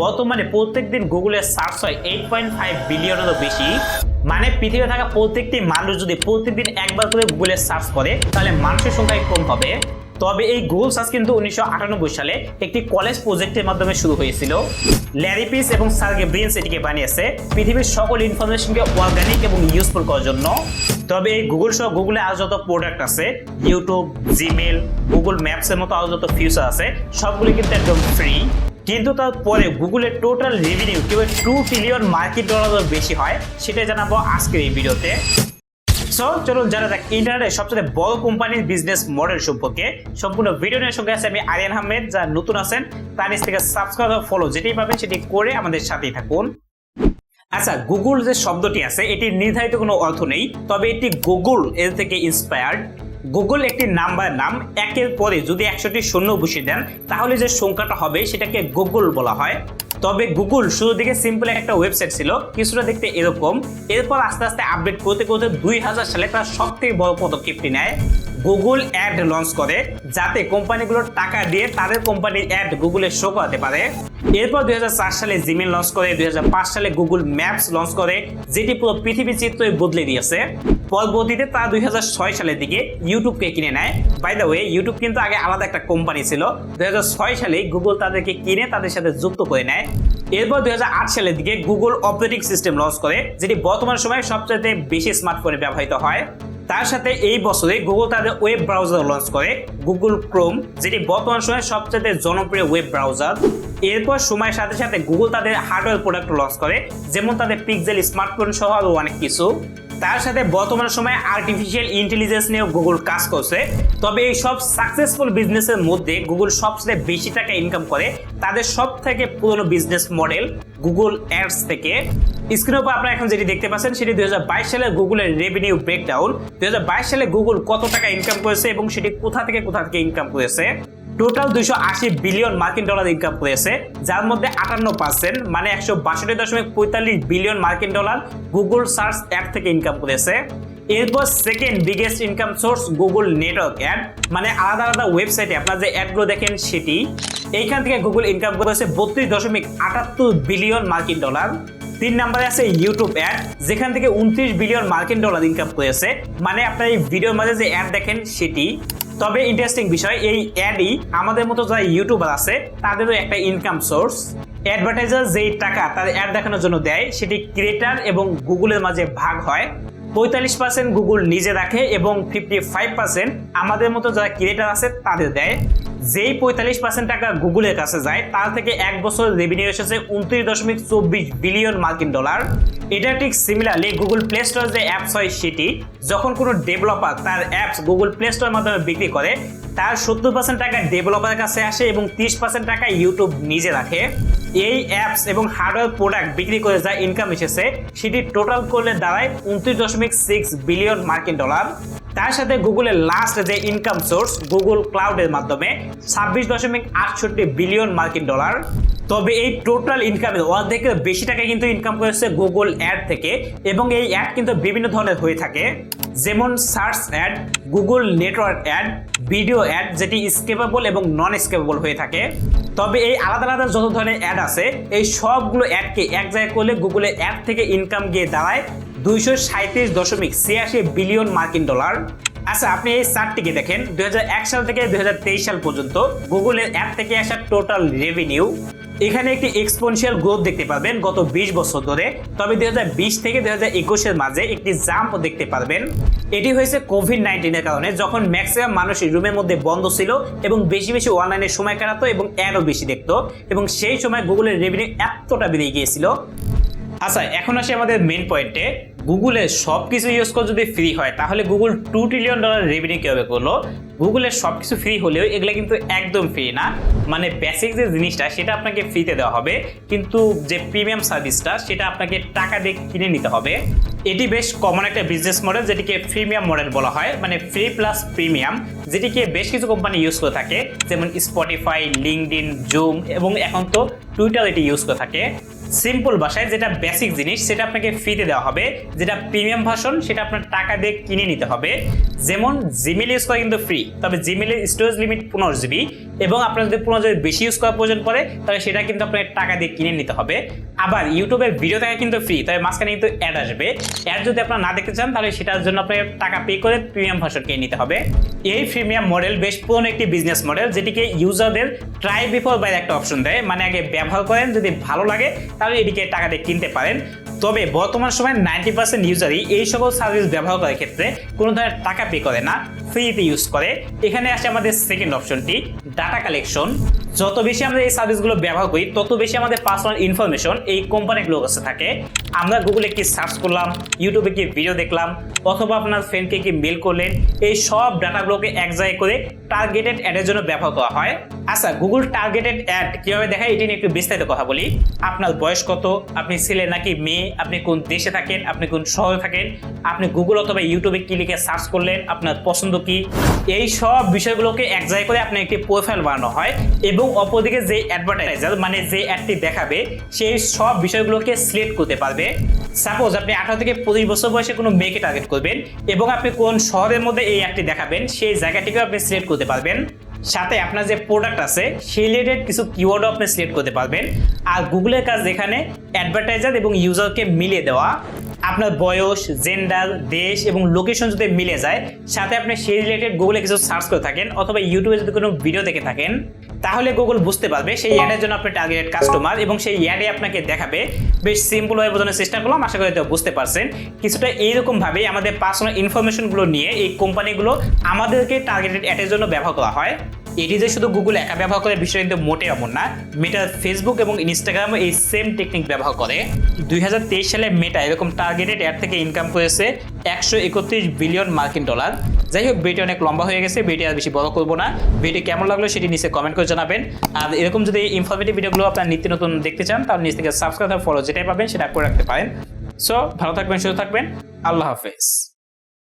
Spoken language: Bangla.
বর্তমানে প্রত্যেকদিন গুগলের সার্চ হয় এইট পয়েন্ট ফাইভ বিলিয়নেরও বেশি। মানে পৃথিবীতে থাকা প্রত্যেকটি মানুষ যদি প্রত্যেকদিন একবার করে গুগলে সার্চ করে, তাহলে মানুষের সংখ্যা কম হবে। তবে এই গুগল সার্চ কিন্তু উনিশশো আটানব্বই সালে একটি কলেজ প্রজেক্টের মাধ্যমে শুরু হয়েছিল। ল্যারিপিস এবং সার্গে ব্রিন্স এটিকে বানিয়েছে পৃথিবীর সকল ইনফরমেশনকে অর্গানিক এবং ইউজফুল করার জন্য। তবে এই গুগল সহ গুগলে আরও যত প্রোডাক্ট আছে ইউটিউব জিমেল গুগল ম্যাপসের মতো আরও যত ফিউচার আছে, সবগুলি কিন্তু একদম ফ্রি কিন্তু তারপরে গুগলের টোটাল রেভিনিউ কেবল টু ট্রিলিয়ন মার্কেট ডলারের বেশি হয়, সেটাই জানাব আজকের এই ভিডিওতে। সো চলুন যারা দেখ ইন্টারনেটের সবচেয়ে বড় কোম্পানির বিজনেস মডেল সম্পর্কে। সম্পূর্ণ ভিডিও নিয়ে সঙ্গে আছে আমি আরিয়ান আহমেদ, যারা নতুন আছেন, তার নিচ থেকে সাবস্ক্রাইব ফলো যেটি পাবেন সেটি করে আমাদের সাথেই থাকুন। আচ্ছা গুগল যে শব্দটি আছে, এটির নির্ধারিত কোনো অর্থ নেই, তবে এটি গুগল এর থেকে ইন্সপায়ার্ড গুগল একটি নাম্বার নাম একের পরে যদি একশোটি শূন্য বসিয়ে দেন, তাহলে যে সংখ্যাটা হবে সেটাকে গুগল বলা হয়। তবে গুগল শুরু দিকে সিম্পল একটা ওয়েবসাইট ছিল, কিছুটা দেখতে এরকম। এরপর আস্তে আস্তে আপডেট করতে করতে দুই হাজার সালে তার সব থেকে বড় পদক্ষেপটি নেয় গুগল অ্যাড লঞ্চ করে, যাতে কোম্পানিগুলোর টাকা দিয়ে তাদের কোম্পানির অ্যাড গুগলে শো করাতে পারে। এরপর দুই হাজার চার সালে জিমেল লঞ্চ করে, দুই হাজার পাঁচ সালে গুগল ম্যাপস লঞ্চ করে, যেটি পুরো পৃথিবী চিত্রই বদলে দিয়েছে। পরবর্তীতে তারা দুই হাজার ছয় সালের দিকে ইউটিউবকে কিনে নেয়। বাই দ্য ওয়ে ইউটিউব কিন্তু আগে আলাদা একটা কোম্পানি ছিল। দুই হাজার ছয় সালে গুগল তাদেরকে কিনে তাদের সাথে যুক্ত করে নেয়। এরপর দুই হাজার আট সালের দিকে গুগল অপারেটিং সিস্টেম লঞ্চ করে, যেটি বর্তমান সময়ে সবচেয়ে বেশি স্মার্টফোনে ব্যবহৃত হয়। তার সাথে এই বছরে গুগল তাদের ওয়েব ব্রাউজার লঞ্চ করে। গুগল ক্রোম যেটি বর্তমান সময়ে সবচেয়ে জনপ্রিয় ওয়েব ব্রাউজার এরপর সময়ের সাথে সাথে গুগল তাদের হার্ডওয়্যার প্রোডাক্ট লঞ্চ করে, যেমন তাদের পিক্সেল স্মার্টফোন সহ আরও অনেক কিছু। তার সাথে বর্তমান সময়ে আর্টিফিশিয়াল ইন্টেলিজেন্স নিয়েও গুগল কাজ করছে। তবে এই সব সাকসেসফুল বিজনেসের মধ্যে গুগল সবচেয়ে বেশি টাকা ইনকাম করে। তাদের সব থেকে পুরনো বিজনেস মডেল গুগল অ্যাডস থেকে। স্ক্রিনের উপর আপনারা এখন যেটি দেখতে পাচ্ছেন, সেটি দুই হাজার বাইশ সালে গুগলের রেভিনিউ ব্রেকডাউন দুই হাজার বাইশ সালে গুগল কত টাকা ইনকাম করেছে এবং সেটি কোথা থেকে কোথা থেকে ইনকাম করেছে? টোটাল দুইশো আশি বিলিয়ন মার্কিন ডলার ইনকাম করেছে যার মধ্যে আটান্ন পার্সেন্ট মানে একশো বাষট্টি দশমিক পঁয়তাল্লিশ বিলিয়ন মার্কিন ডলার গুগল সার্চ অ্যাপ থেকে ইনকাম করেছে। এরপর second biggest income source Google network ad মানে আলাদা আলাদা ওয়েবসাইটে আপনার যে অ্যাডগুলো দেখেন সেটি। এইখান থেকে গুগল ইনকাম করেছে বত্রিশ দশমিক আটাত্তর বিলিয়ন মার্কিন ডলার তিন নম্বরে আছে ইউটিউব অ্যাড যেখান থেকে উনত্রিশ বিলিয়ন মার্কিন ডলার ইনকাম করেছে। মানে আপনার এই ভিডিওর মাঝে যে অ্যাড দেখেন সেটি। তবে ইন্টারেস্টিং বিষয়, এই অ্যাডই আমাদের মতো যারা ইউটিউবার আছে, তাদেরও একটা ইনকাম সোর্স অ্যাডভার্টাইজার যেই টাকা তাদের অ্যাড দেখানোর জন্য দেয়, সেটি ক্রিয়েটার এবং গুগলের মাঝে ভাগ হয়। পঁয়তাল্লিশ পার্সেন্ট গুগল নিজে রাখে এবং ফিফটি ফাইভ পার্সেন্ট আমাদের মতো যারা ক্রিয়েটার আছে, তাদের দেয়। যেই পঁয়তাল্লিশ পার্সেন্ট টাকা গুগলের কাছে যায়, তার থেকে এক বছর রেভিনিউ এসেছে উনত্রিশ দশমিক চব্বিশ বিলিয়ন মার্কিন ডলার এটা ঠিক সিমিলারলি গুগল প্লে স্টোর যে অ্যাপস হয় সেটি, যখন কোনো ডেভেলপার তার অ্যাপস গুগল প্লে স্টোরের মাধ্যমে বিক্রি করে, তার সত্তর পার্সেন্ট টাকা ডেভেলপারের কাছে আসে এবং তিরিশ পার্সেন্ট টাকা ইউটিউব নিজে রাখে। এই অ্যাপস এবং হার্ডওয়্যার প্রোডাক্ট বিক্রি করে যা ইনকাম এসেছে, সেটি টোটাল করলে দাঁড়ায় উনত্রিশ দশমিক সিক্স বিলিয়ন মার্কিন ডলার তার সাথে গুগলের লাস্ট যে ইনকাম সোর্স গুগল ক্লাউডের মাধ্যমে ছাব্বিশ দশমিক আটষট্টি বিলিয়ন মার্কিন ডলার তবে এই টোটাল ইনকামের অর্ধেকের বেশি টাকা কিন্তু ইনকাম করেছে গুগল অ্যাড থেকে এবং এই অ্যাড কিন্তু বিভিন্ন ধরনের হয়ে থাকে। যেমন search ad Google network ad video ad যেটি স্কেপেবল এবং নন স্কেপেবল হয়ে থাকে। তবে এই আলাদা আলাদা যত ধরনের অ্যাড আছে, এই সবগুলো অ্যাডকে এক জায়গায় করলে গুগলের অ্যাড থেকে ইনকাম গিয়ে দাঁড়ায়। দুইশো সাঁত্রিশ দশমিক ছিয়াশি বিলিয়ন মার্কিন ডলার। আচ্ছা আপনি এই চার্টটিকে দেখেন? দুই সাল থেকে দুই সাল পর্যন্ত গুগলের অ্যাপ থেকে আসা টোটাল রেভিনিউ। এখানে একটি এক্সপোনেনশিয়াল গ্রোথ দেখতে পাবেন গত 20 বছর ধরে। তবে দুই থেকে দুই এর মাঝে একটি জাম্প দেখতে পারবেন। এটি হয়েছে কোভিড নাইন্টিনের কারণে যখন ম্যাক্সিমাম মানুষ রুমের মধ্যে বন্ধ ছিল এবং বেশি বেশি অনলাইনে সময় কাটাতো এবং অ্যাডও বেশি দেখতো এবং সেই সময় গুগলের রেভিনিউ এতটা বেড়ে গিয়েছিল। আচ্ছা এখন আসি আমাদের মেন পয়েন্টে গুগলে সব কিছু ইউজ করে যদি ফ্রি হয়, তাহলে Google two trillion dollar revenue কীভাবে করল? গুগলের সব কিছু ফ্রি হলেও এগুলো কিন্তু একদম ফ্রি না। মানে বেসিক যে জিনিসটা, সেটা আপনাকে ফ্রিতে দেওয়া হবে। কিন্তু যে প্রিমিয়াম সার্ভিসটা সেটা আপনাকে টাকা দিয়ে কিনে নিতে হবে। এটি বেশ কমন একটা বিজনেস মডেল যেটিকে প্রিমিয়াম মডেল বলা হয়। মানে ফ্রি প্লাস প্রিমিয়াম যেটিকে বেশ কিছু কোম্পানি ইউজ করে থাকে। যেমন স্পটিফাই লিঙ্কড ইন জুম এবং এখন তো টুইটার এটি ইউজ করে থাকে। সিম্পল ভাষায় যেটা বেসিক জিনিস, সেটা আপনাকে ফ্রিতে দেওয়া হবে। যেটা প্রিমিয়াম ভার্সন সেটা আপনার টাকা দিয়ে কিনে নিতে হবে। যেমন জিমেল ইউজ করা কিন্তু ফ্রি তবে জিমেলের স্টোরেজ লিমিট পনেরো জিবি এবং আপনার যদি পুরো যদি বেশি ইউজ করার প্রয়োজন পড়ে, তাহলে সেটা কিন্তু আপনার টাকা দিয়ে কিনে নিতে হবে। আবার ইউটিউবের ভিডিও দেখা কিন্তু ফ্রি তবে মাঝখানে কিন্তু অ্যাড আসবে। অ্যাড যদি আপনার না দেখতে চান, তাহলে সেটার জন্য আপনার টাকা পে করে প্রিমিয়াম ভার্সন কিনে নিতে হবে। এই প্রিমিয়াম মডেল বেশ পুরনো একটি বিজনেস মডেল যেটিকে ইউজারদের ট্রাই বিফোর বাইরে একটা অপশন দেয়। মানে আগে ব্যবহার করেন, যদি ভালো লাগে, তাহলে এটিকে টাকা দিয়ে কিনতে পারেন। তবে বর্তমান সময়ে নাইনটি পার্সেন্ট ইউজারই এই সকল সার্ভিস ব্যবহার করার ক্ষেত্রে কোনো ধরনের টাকা পে করে না ফ্রিতে ইউজ করে। এখানে আসে আমাদের সেকেন্ড অপশনটি ডাটা কালেকশন যত বেশি আমরা এই সার্ভিসগুলো ব্যবহার করি, তত বেশি আমাদের পার্সোনাল ইনফরমেশন এই কোম্পানিগুলোর কাছে থাকে। আমরা গুগলে কি সার্চ করলাম ইউটিউবে কি ভিডিও দেখলাম, অথবা আপনার ফ্রেন্ডকে কি মেল করলেন, এই সব ডাটাগুলোকে এক জায়গায় করে টার্গেটেড অ্যাডের জন্য ব্যবহার করা হয়। আচ্ছা গুগল টার্গেটেড অ্যাড কীভাবে দেখায়, এটি নিয়ে একটু বিস্তারিত কথা বলি। আপনার বয়স কত, আপনি ছেলে নাকি মেয়ে, আপনি কোন দেশে থাকেন, আপনি কোন শহরে থাকেন, আপনি গুগল অথবা ইউটিউবে কি লিখে সার্চ করলেন, আপনার পছন্দ কি? এই সব বিষয়গুলোকে এক জায়গায় করে আপনার একটি প্রোফাইল বানানো হয়, এবং অপরদিকে যে অ্যাডভার্টাইজার মানে যে অ্যাডটি দেখাবে সেই সব বিষয়গুলোকে সিলেক্ট করতে পারবে। সাপোজ আপনি আঠারো থেকে পঁচিশ বছর বয়সে কোনো মেয়েকে টার্গেট করবেন এবং আপনি কোন শহরের মধ্যে এই অ্যাডটি দেখাবেন, সেই জায়গাটিকেও আপনি সিলেক্ট করতে পারবেন। সাথে আপনার যে প্রোডাক্ট আছে, সেই রিলেটেড কিছু কিওয়ার্ডও আপনি সিলেক্ট করতে পারবেন। আর গুগলের কাজ যেখানে অ্যাডভার্টাইজার এবং ইউজারকে মিলিয়ে দেওয়া। আপনার বয়স জেন্ডার দেশ এবং লোকেশন যদি মিলে যায় সাথে আপনি সেই রিলেটেড গুগলে কিছু সার্চ করে থাকেন অথবা ইউটিউবে যদি কোনো ভিডিও দেখে থাকেন তাহলে গুগল বুঝতে পারবে সেই অ্যাডের জন্য আপনি টার্গেটেড কাস্টমার এবং সেই অ্যাডে আপনাকে দেখাবে। বেশ সিম্পল ভাবে বোঝানোর চেষ্টা করলাম আশা করি বুঝতে পারছেন। কিছুটা এইরকম ভাবে আমাদের পার্সোনাল ইনফরমেশনগুলো নিয়ে এই কোম্পানিগুলো আমাদেরকে টার্গেটেড অ্যাডের জন্য ব্যবহার করা হয়। এটি যে শুধু গুগল একা ব্যবহার করে, বিষয় কিন্তু মোটে এমন না। মেটা ফেসবুক এবং ইনস্টাগ্রাম এই সেম টেকনিক ব্যবহার করে। দুই হাজার তেইশ সালে মেটা এরকম টার্গেটেড অ্যাড থেকে ইনকাম করেছে একশো একত্রিশ বিলিয়ন মার্কিন ডলার যাই হোক ভিডিও অনেক লম্বা হয়ে গেছে ভিডিও আর বেশি বড় করব না। ভিডিও কেমন লাগল সেটি নিচে কমেন্ট করে জানাবেন। আর এরকম যদি ইনফরমেটিভ ভিডিওগুলো আপনার নিত্য নতুন দেখতে চান, তাহলে নিচ থেকে সাবস্ক্রাইব ফলো যেটাই পাবেন সেটা করে রাখতে পারেন। সো ভালো থাকবেন, সুস্থ থাকবেন। আল্লাহ হাফেজ।